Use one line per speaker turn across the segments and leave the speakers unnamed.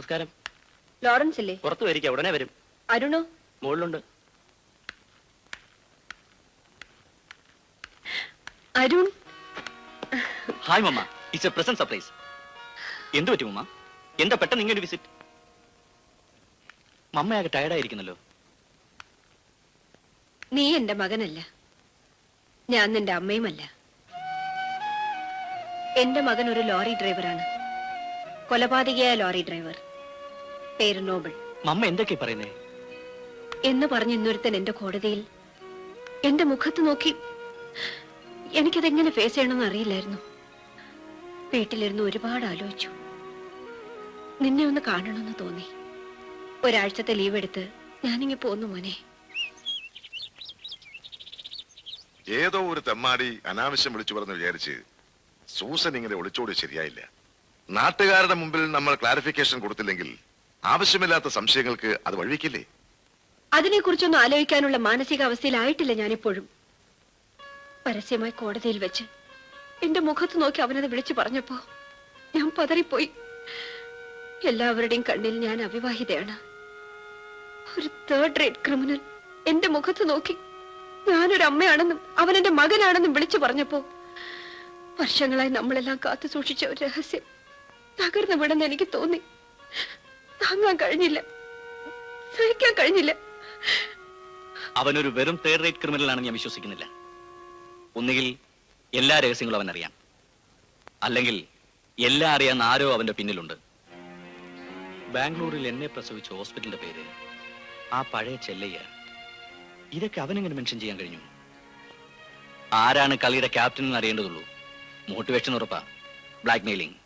നമസ്കാരം.
ലോറൻസ് ഇല്ലേ?
പുറത്തു വരിക ഉടനെ വരും.
അരുണോ?
മുകളിലുണ്ട്.
Arun?
Hi mamma it's a present surprise. എന്തു പറ്റി മമ്മ? എന്താ പെട്ടെന്ന് ഇങ്ങനെ വിസിറ്റ് മമ്മയാകെ ടയർഡായിരിക്കുന്നല്ലോ
നീ എന്റെ മകനല്ല. ഞാൻ നിന്റെ അമ്മയുമല്ല. എന്റെ മകൻ ഒരു ലോറി ഡ്രൈവറാണ്. കൊലപാതകയായ ലോറി ഡ്രൈവർ. പേര് നോബിൾ.
മമ്മ എന്തൊക്കെ പറയുന്നേ?
എന്ന് പറഞ്ഞ് ഇന്നൊരുത്തൻ എന്റെ കോടതിയിൽ എന്റെ മുഖത്ത് നോക്കി എനിക്കതെങ്ങനെ ഫേസ് ചെയ്യണമെന്ന് അറിയില്ലായിരുന്നു. വീട്ടിലിരുന്ന് ഒരുപാട് ആലോചിച്ചു. നിന്നെ ഒന്ന് കാണണമെന്ന് തോന്നി. ഒരാഴ്ചത്തെ ലീവ് എടുത്ത് ഞാനിങ്ങി പോന്നു മോനെ.
ഏതോ ഒരു തെമ്മാടി അനാവശ്യം വിളിച്ചു പറഞ്ഞു വിചാരിച്ച് സൂസൻ ഇങ്ങനെ ഒളിച്ചോടി ശരിയായില്ല. നാട്ടുകാരുടെ മുമ്പിൽ നമ്മൾ ക്ലാരിഫിക്കേഷൻ കൊടുത്തില്ലെങ്കിൽ ആവശ്യമില്ലാത്ത സംശയങ്ങൾക്ക് അത് വഴിവെക്കില്ലേ?
അതിനെക്കുറിച്ചൊന്നും ആലോചിക്കാനുള്ള മാനസികാവസ്ഥയിലായിട്ടില്ല ഞാനിപ്പോഴും. പരസ്യമായി കോടതിയിൽ വെച്ച് എന്റെ മുഖത്ത് നോക്കി അവനത് വിളിച്ചു പറഞ്ഞപ്പോ ഞാൻ പതറിപ്പോയി. എല്ലാവരുടെയും കണ്ണിൽ ഞാൻ അവിവാഹിതയാണ്. ഒരു തേർഡ് റേറ്റ് ക്രിമിനൽ എന്റെ മുഖത്ത് നോക്കി ഞാനൊരു അമ്മയാണെന്നും അവൻ എന്റെ മകനാണെന്നും വിളിച്ചു പറഞ്ഞപ്പോ വർഷങ്ങളായി നമ്മളെല്ലാം കാത്തു സൂക്ഷിച്ച ഒരു രഹസ്യം തകർന്നു വിടുന്ന എനിക്ക് തോന്നി. താങ്ങാൻ കഴിഞ്ഞില്ല. സഹിക്കാൻ കഴിഞ്ഞില്ല.
അവനൊരു വെറും തേർഡ് റേറ്റ് ക്രിമിനൽ ആണെന്ന് ഞാൻ വിശ്വസിക്കുന്നില്ല. ഒന്നുകിൽ എല്ലാ രഹസ്യങ്ങളും അവൻ അറിയാം അല്ലെങ്കിൽ എല്ലാം അറിയാൻ ആരോ അവന്റെ പിന്നിലുണ്ട്. ബാംഗ്ലൂരിൽ എന്നെ പ്രസവിച്ച ഹോസ്പിറ്റലിന്റെ പേര് ആ പഴയ ചെല്ലയ്യ. ഇതൊക്കെ അവനെങ്ങനെ മെൻഷൻ ചെയ്യാൻ കഴിഞ്ഞു? ആരാണ് കളിയുടെ ക്യാപ്റ്റൻ എന്ന് അറിയേണ്ടതുള്ളൂ. മോട്ടിവേഷൻ ഉറപ്പാ. ബ്ലാക്ക് മെയിലിംഗ്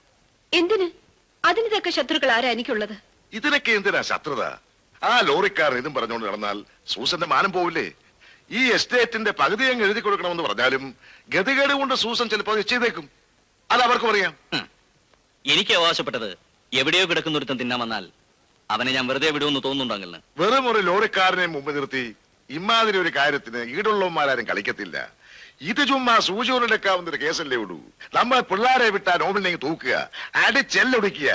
എന്തിന്? അതിനിതൊക്കെ തക്ക ശത്രുക്കൾ ആരാ എനിക്കുള്ളത്?
ഇതിനൊക്കെ എന്തിനാ ശത്രുത? ആ ലോറിക്കാരൻ ഇതും പറഞ്ഞുകൊണ്ട് നടന്നാൽ സൂസന്റെ മാനം പോവില്ലേ? ഈ എസ്റ്റേറ്റിന്റെ പകുതി അങ്ങ് എഴുതി കൊടുക്കണമെന്ന് പറഞ്ഞാലും ഗതികേട് കൊണ്ട് സൂസൻ ചിലപ്പോൾ നിശ്ചയിതേക്കും ചെയ്തേക്കും. അത് അവർക്കും അറിയാം.
എനിക്ക് അവകാശപ്പെട്ടത് എവിടെയോ കിടക്കുന്ന ഒരുത്തം തിന്നാൻ വന്നാൽ അവനെ ഞാൻ വെറുതെ വിടുമെന്ന് തോന്നുന്നുണ്ടെങ്കിൽ
വെറും ഒരു ലോറിക്കാരനെ മുമ്പ് നിർത്തി ഇമാതിരി ഒരു കാര്യത്തിന് ഈടുള്ളവന്മാരും കളിക്കത്തില്ല. ഇത് ചുമ്മാ സൂചിയോടെടുക്കാവുന്ന ഒരു കേസല്ലേ ഉള്ളൂ. നമ്മൾ പിള്ളേരെ വിട്ടാ നോമിനെ തൂക്കുക അടിച്ചെല്ലൊടിക്കുക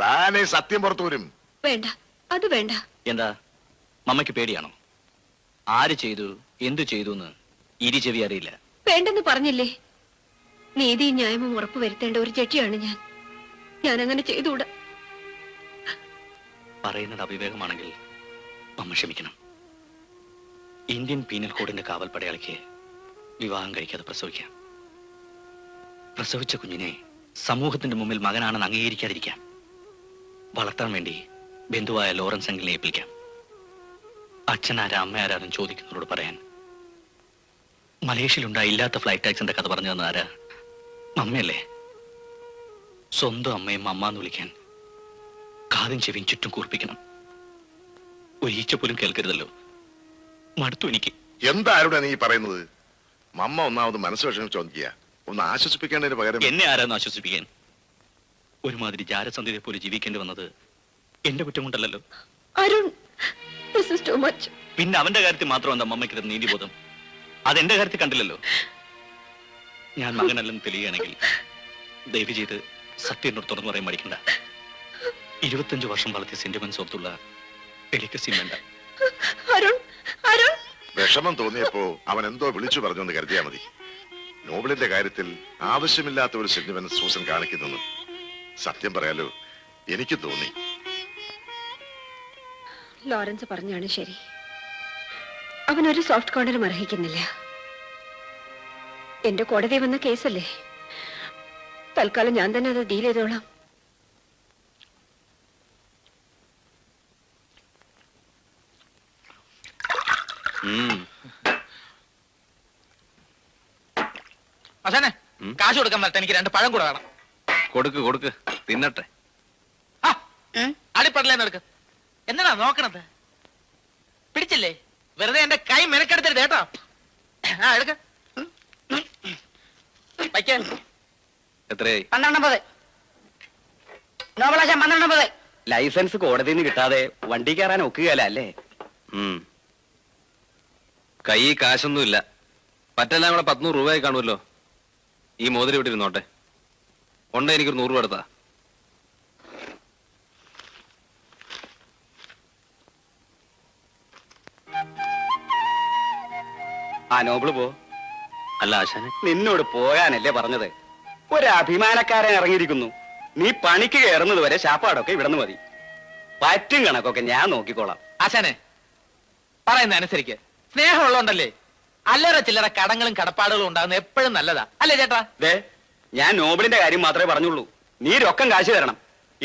താനെ സത്യം പുറത്തു വരും.
വേണ്ട അത് വേണ്ട.
എന്താ? മമ്മയ്ക്ക് പേടിയാണോ? ആര് ചെയ്തു? എന്തു ചെയ്തു എന്ന് ഇരി ചെവി അറിയില്ല.
വേണ്ടെന്ന് പറഞ്ഞില്ലേ? നീതിയും ന്യായവും ഉറപ്പുവരുത്തേണ്ട ഒരു ജഡ്ജിയാണ് ഞാൻ. ഞാൻ അങ്ങനെ ചെയ്തുകൂടാ?
പറയുന്നത് അവിവേകമാണെങ്കിൽ അമ്മ ക്ഷമിക്കണം. ഇന്ത്യൻ പീനൽ കോഡിന്റെ കാവൽ പടയാളിക്ക് വിവാഹം കഴിക്കാതെ പ്രസവിക്കാം. പ്രസവിച്ച കുഞ്ഞിനെ സമൂഹത്തിന്റെ മുമ്പിൽ മകനാണെന്ന് അംഗീകരിക്കാതിരിക്കാം. വളർത്താൻ വേണ്ടി ബന്ധുവായ ലോറൻസ് അങ്കിളിനെ ഏൽപ്പിക്കാം. അച്ഛനാരാ അമ്മയാരാരും ചോദിക്കുന്നവരോട് പറയാൻ. മലേഷ്യയിലുണ്ടായ ഇല്ലാത്ത ഫ്ലൈറ്റ് ടാക്സിന്റെ കഥ പറഞ്ഞു തന്ന ആരാ? അമ്മയല്ലേ? സ്വന്തം അമ്മയും അമ്മ എന്ന് വിളിക്കാൻ കാതും ചെവിയും ചുറ്റും കൂർപ്പിക്കണം. ഒരു ഈച്ച പോലും കേൾക്കരുതല്ലോ. മടുത്തു എനിക്ക്.
എന്താരുടെ നീ പറയുന്നത്? മമ്മ ഒന്നാമത് മനസ്സ് നോക്കിയ ഒന്ന് ആശ്വസിപ്പിക്കേണ്ടതിന് പകരം
എന്നെ ആരാന്ന് ആശ്വസിപ്പിക്കാൻ? ഒരുമാതിരി ജാരസന്ധ്യയെ പോലെ ജീവിക്കേണ്ടി വന്നത് എന്റെ കുറ്റം കൊണ്ടല്ലല്ലോ
Arun this is too much
പിന്നെ അവന്റെ കാര്യത്തിൽ മാത്രം എന്താ അമ്മയ്ക്ക് നീതിബോധം? അതെന്റെ കാര്യത്തിൽ കണ്ടില്ലല്ലോ. ഞാൻ മകനല്ലെന്ന് തെളിയുകയാണെങ്കിൽ ദയവ് ചെയ്ത് സത്യനോട് തുറന്നു പറയാൻ മടിക്കണ്ട. ഇരുപത്തഞ്ച് വർഷം വളർത്തിയ സെന്റിമെന്റ്സ് ഓർത്തുള്ള ഡെലിക്കസിയും വേണ്ട.
അരുൺ അരുൺ.
വിഷമം തോന്നിയപ്പോ അവൻ എന്തോ വിളിച്ചു പറഞ്ഞു എന്ന് കരുതിയാ മതി. നോബിളിന്റെ കാര്യത്തിൽ ആവശ്യമില്ലാത്ത ഒരു സെന്റിമെന്റ് സൂസൻ കാണിക്കുന്നു സത്യം പറയാലോ എനിക്ക് തോന്നി.
ലോറൻസ് പറഞ്ഞാണ് ശരി. അവൻ ഒരു സോഫ്റ്റ് കോർണറും അർഹിക്കുന്നില്ല. എന്റെ കോടതി വന്ന കേസല്ലേ? തൽക്കാലം ഞാൻ തന്നെ അത് ഡീൽ ചെയ്തോളാം.
ഉം.
അസനെ കാശ് കൊടുക്കാൻ വരട്ടെ. എനിക്ക് രണ്ട് പഴം കൂടെ വേണം.
കൊടുക്ക് കൊടുക്ക്. തിന്നട്ടെ.
ആ, അടിപ്പടലേന്ന് എന്നാ നോക്കണത്? പിടിച്ചില്ലേ? വെറുതെ എന്റെ കൈ മെനക്കെടുത്തരുത് കേട്ടോ. ആ എടുക്ക. വയ്ക്ക.
എത്രയായി?
പന്ത്രണ്ടമ്പത്. നോബലാശം പന്ത്രണ്ടമ്പത്.
ലൈസൻസ് കോടതിന്ന് നിന്ന് കിട്ടാതെ വണ്ടി കയറാൻ ഒക്കുകയല്ല അല്ലേ.
കൈ കാശൊന്നുമില്ല. മറ്റെല്ലാം കൂടെ പത്തുനൂറ് രൂപയായി കാണുമല്ലോ. ഈ മോതിരി വിട്ടിരുന്നോട്ടെ ഇരുന്നോട്ടെ. ഉണ്ട എനിക്കൊരു നൂറ് രൂപ എടുത്താ.
ആ നോബിൾ പോ.
അല്ല ആശാനെ.
നിന്നോട് പോകാനല്ലേ പറഞ്ഞത്. ഒരു അഭിമാനക്കാരൻ ഇറങ്ങിയിരിക്കുന്നു. നീ പണിക്ക് കയറുന്നത് വരെ ശാപ്പാടൊക്കെ ഇവിടുന്ന് മതി. പറ്റും കണക്കൊക്കെ ഞാൻ നോക്കിക്കോളാം.
ആശാനെ പറയുന്ന അനുസരിക്ക്. സ്നേഹമുള്ളതുണ്ടല്ലേ അല്ലറ ചില്ലറ കടങ്ങളും കടപ്പാടുകളും ഉണ്ടാകുന്ന എപ്പോഴും നല്ലതാ. അല്ലേ ചേട്ടാ?
ദേ ഞാൻ നോബിളിന്റെ കാര്യം മാത്രമേ പറഞ്ഞുള്ളൂ. നീ രൊക്കം കാശ് തരണം.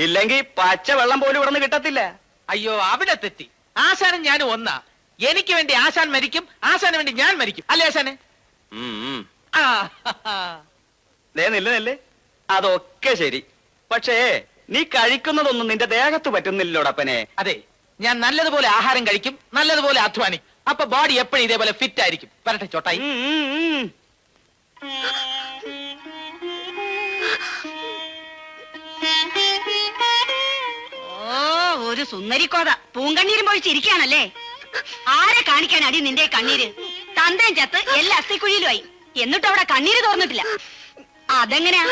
ഇല്ലെങ്കിൽ പച്ച വെള്ളം പോലും നിന്ന് കിട്ടത്തില്ല.
അയ്യോ അവിടെ തെറ്റി. ആശാനും ഞാനും ഒന്നാ. എനിക്ക് വേണ്ടി ആശാൻ മരിക്കും ആശാന് വേണ്ടി ഞാൻ മരിക്കും. അല്ലേ ആശാനെ?
നില്ല നില്ലേ. അതൊക്കെ ശരി. പക്ഷേ നീ കഴിക്കുന്നതൊന്നും നിന്റെ ദേഹത്ത് പറ്റുന്നില്ലോടപ്പനെ
അതെ ഞാൻ നല്ലതുപോലെ ആഹാരം കഴിക്കും നല്ലതുപോലെ അധ്വാനിക്കും. അപ്പൊ ബോഡി എപ്പോഴും ഇതേപോലെ ഫിറ്റ് ആയിരിക്കും. വരട്ടെ ചോട്ടായി.
ഓ ഒരു സുന്ദരിക്കോത പൂങ്കണ്ണീരും പൊഴിച്ചിരിക്കുകയാണല്ലേ ആരെ കാണിക്കാൻ അടി നിന്റെ കണ്ണീര്? തന്തയും ചത്ത് എല്ലാ അസ്ഥിക്കുഴിയിലുമായി. എന്നിട്ട് അവിടെ കണ്ണീര് തോർന്നിട്ടില്ല. അതെങ്ങനെയാ?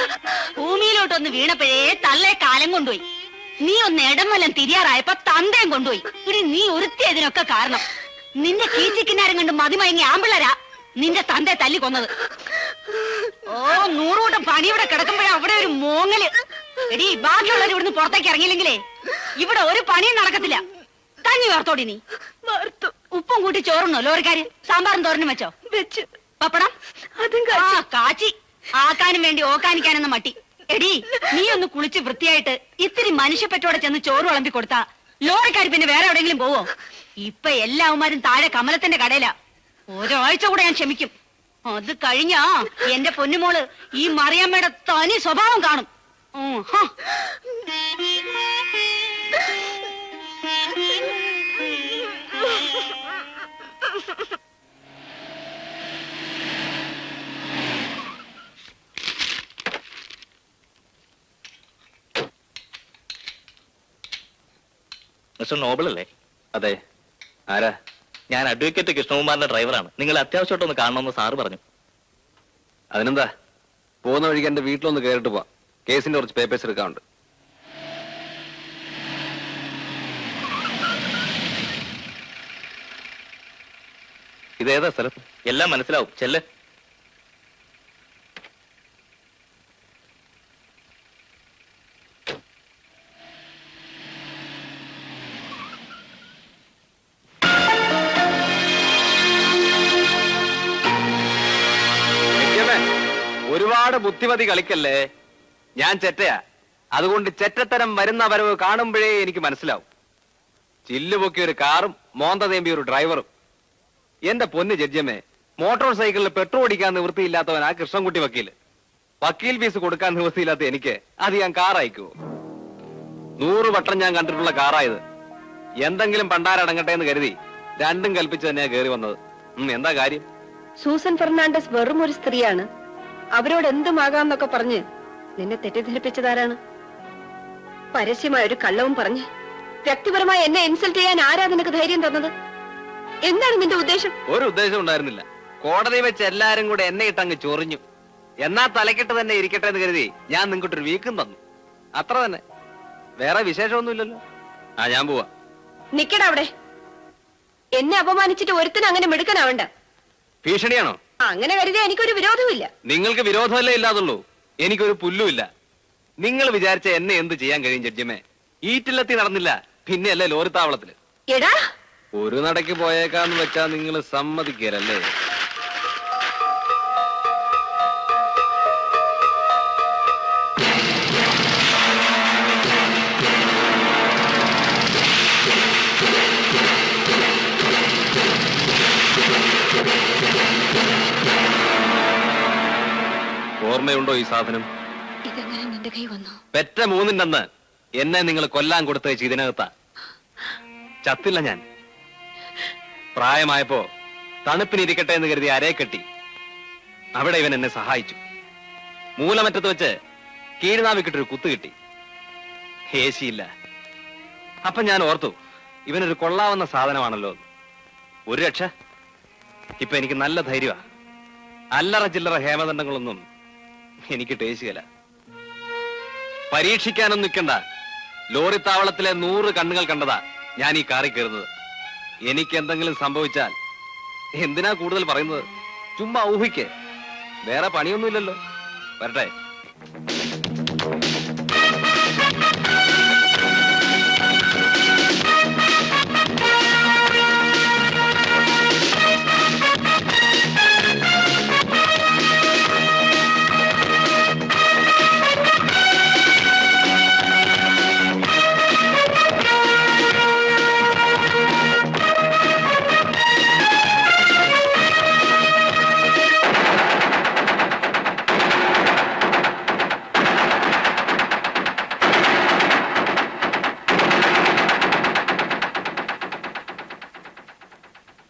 ഭൂമിയിലോട്ടൊന്ന് വീണപ്പോഴേ തള്ളെ കാലം കൊണ്ടുപോയി. നീ ഒന്ന് ഇടമലം തിരിയാറായപ്പോ തന്തയും കൊണ്ടുപോയി. ഇനി നീ ഒരുത്തിയതിനൊക്കെ കാരണം. നിന്റെ കീച്ചിക്കിന്നാരം കണ്ട് മതിമയങ്ങി ആമ്പിള്ളരാ നിന്റെ തന്തയെ തല്ലി കൊന്നത് ഓ നൂറുകൂട്ടം പണി ഇവിടെ കിടക്കുമ്പോഴാ അവിടെ ഒരു മോങ്ങൽ. എടി ബാക്കിയുള്ളവർ ഇവിടുന്ന് പുറത്തേക്ക് ഇറങ്ങിയില്ലെങ്കിലേ ഇവിടെ ഒരു പണിയും നടക്കത്തില്ല. കഞ്ഞി വേർത്തോടി നീ. ഉപ്പും കൂട്ടി ചോറുണ്ടോ ലോറിക്കാര്? സാമ്പാറും തോരനും വെച്ചോ?
വെച്ചു.
പപ്പടം?
അതും
ആ
കാച്ചി.
കാച്ചി ആക്കാനും വേണ്ടി ഓക്കാനിക്കാനെന്ന മട്ടി. എടി നീ ഒന്ന് കുളിച്ച് വൃത്തിയായിട്ട് ഇത്തിരി മനുഷ്യപ്പറ്റോടെ ചെന്ന് ചോറ് വിളമ്പി കൊടുത്താ ലോറിക്കാർ പിന്നെ വേറെ എവിടെയെങ്കിലും പോവോ? ഇപ്പൊ എല്ലാവന്മാരും താഴെ കമലത്തിന്റെ കടയിലാ. ഒരാഴ്ച കൂടെ ഞാൻ ക്ഷമിക്കും. അത് കഴിഞ്ഞാ എന്റെ പൊന്നുമോൾ ഈ മറിയമ്മയുടെ തനി സ്വഭാവം കാണും.
നോബിളല്ലേ നോബിൾ അല്ലേ
അതെ. ആരാ?
ഞാൻ അഡ്വക്കേറ്റ് കൃഷ്ണകുമാറിന്റെ ഡ്രൈവറാണ് നിങ്ങൾ അത്യാവശ്യമായിട്ടൊന്ന് കാണണമെന്ന് സാറ് പറഞ്ഞു.
അതിനെന്താ? പോകുന്ന വഴിക്ക് എന്റെ വീട്ടിലൊന്ന് കയറിട്ട് പോവാം. കേസിന്റെ കുറച്ച് പേപ്പേഴ്സ് എടുക്കാനുണ്ട്.
ഇതേതാ സ്ഥലം? എല്ലാം മനസ്സിലാവും. ചെല്ല്.
ഒരുപാട് ബുദ്ധിമതി കളിക്കല്ലേ? ഞാൻ ചെറ്റയാ. അതുകൊണ്ട് ചെറ്റത്തരം വരുന്ന വരവ് കാണുമ്പോഴേ എനിക്ക് മനസ്സിലാവും. ചില്ലുപൊക്കിയ ഒരു കാറും മോന്ത തേമ്പിയ ഒരു ഡ്രൈവറും. എന്റെ പൊന്ന് ജഡ്ജമ്മേ മോട്ടോർ സൈക്കിളിൽ പെട്രോൾ അടിക്കാൻ ആ കൃഷ്ണൻകുട്ടി വക്കീൽ വക്കീൽ ഫീസ് കൊടുക്കാൻ നിവൃത്തിയില്ലാത്ത എനിക്ക് അത് ഞാൻ കാർ അയക്കുവോ? നൂറ് വട്ടം ഞാൻ കണ്ടിട്ടുള്ള കാറായത്. എന്തെങ്കിലും പണ്ടാരടങ്ങട്ടെ എന്ന് കരുതി രണ്ടും കൽപ്പിച്ച് തന്നെയാ കയറി വന്നത്. എന്താ കാര്യം?
സൂസൻ ഫെർണാണ്ടസ് വെറും ഒരു സ്ത്രീയാണ്. അവരോട് എന്തുമാകാന്നൊക്കെ പറഞ്ഞ് നിന്നെ തെറ്റിദ്ധരിപ്പിച്ചതാരാണ്? പരസ്യമായ ഒരു കള്ളവും പറഞ്ഞ് വ്യക്തിപരമായി എന്നെ ഇൻസൾട്ട് ചെയ്യാൻ ആരാ നിനക്ക് ധൈര്യം തന്നത്? എന്താണ് നിന്റെ ഉദ്ദേശം?
ഒരു ഉദ്ദേശം ഉണ്ടായിരുന്നില്ല. കോടതി വെച്ച് എല്ലാരും കൂടെ എന്നെ ഇട്ടങ്ങ് ചൊറിഞ്ഞു. എന്നാ തലക്കെട്ട് തന്നെ ഇരിക്കട്ടെ എന്ന് കരുതി ഞാൻ നിങ്ങൾക്കൊരു വീക്കും തന്നു. അത്ര തന്നെ. വേറെ വിശേഷമൊന്നുമില്ലല്ലോ. ആ ഞാൻ പോവാ.
നിക്കടാ അവിടെ. എന്നെ അപമാനിച്ചിട്ട് ഒരുത്തിന് അങ്ങനെ മിടുക്കനാവണ്ട.
ഭീഷണിയാണോ?
അങ്ങനെ കരുതി എനിക്കൊരു വിരോധമില്ല
നിങ്ങൾക്ക് വിരോധമല്ലേ ഇല്ലാതുള്ളൂ? എനിക്കൊരു പുല്ലുമില്ല. നിങ്ങൾ വിചാരിച്ച എന്നെ എന്ത് ചെയ്യാൻ കഴിയും ജഡ്ജിമേ? ഈറ്റിലെത്തി നടന്നില്ല പിന്നെയല്ലേ ലോറിത്താവളത്തിൽ.
എടാ!
ഒരു നടക്ക് പോയേക്കാന്ന് വെച്ചാ നിങ്ങൾ സമ്മതിക്കലല്ലേ? ഓർമ്മയുണ്ടോ ഈ സാധനം?
ഇതെങ്ങനെ നിന്റെ കൈ വന്നു?
പെറ്റ മൂന്നിന്റെന്ന് എന്നെ നിങ്ങൾ കൊല്ലാൻ കൊടുത്തയച്ച് ഇതിനകത്താ. ചത്തില്ല ഞാൻ. പ്രായമായപ്പോ തണുപ്പിനിരിക്കട്ടെ എന്ന് കരുതി അരയെ കെട്ടി. അവിടെ ഇവൻ എന്നെ സഹായിച്ചു. മൂലമറ്റത്ത് വെച്ച് കീഴ്നാവിക്കിട്ടൊരു കുത്തു കിട്ടി. ഏശിയില്ല. അപ്പൊ ഞാൻ ഓർത്തു ഇവനൊരു കൊള്ളാവുന്ന സാധനമാണല്ലോ ഒരു രക്ഷ. ഇപ്പൊ എനിക്ക് നല്ല ധൈര്യമാണ് അല്ലറ ചില്ലറ ഹേമദണ്ഡങ്ങളൊന്നും എനിക്ക് ടേശിയല്ല പരീക്ഷിക്കാനൊന്നും നിൽക്കണ്ട ലോറി താവളത്തിലെ നൂറ് കണ്ണുകൾ കണ്ടതാ ഞാൻ ഈ കാറി കയറുന്നത്. എനിക്ക് എന്തെങ്കിലും സംഭവിച്ചാൽ എന്തിനാ കൂടുതൽ പറയുന്നത്? ചുമ്മാ ഊഹിക്കേ. വേറെ പണിയൊന്നുമില്ലല്ലോ. വരട്ടെ.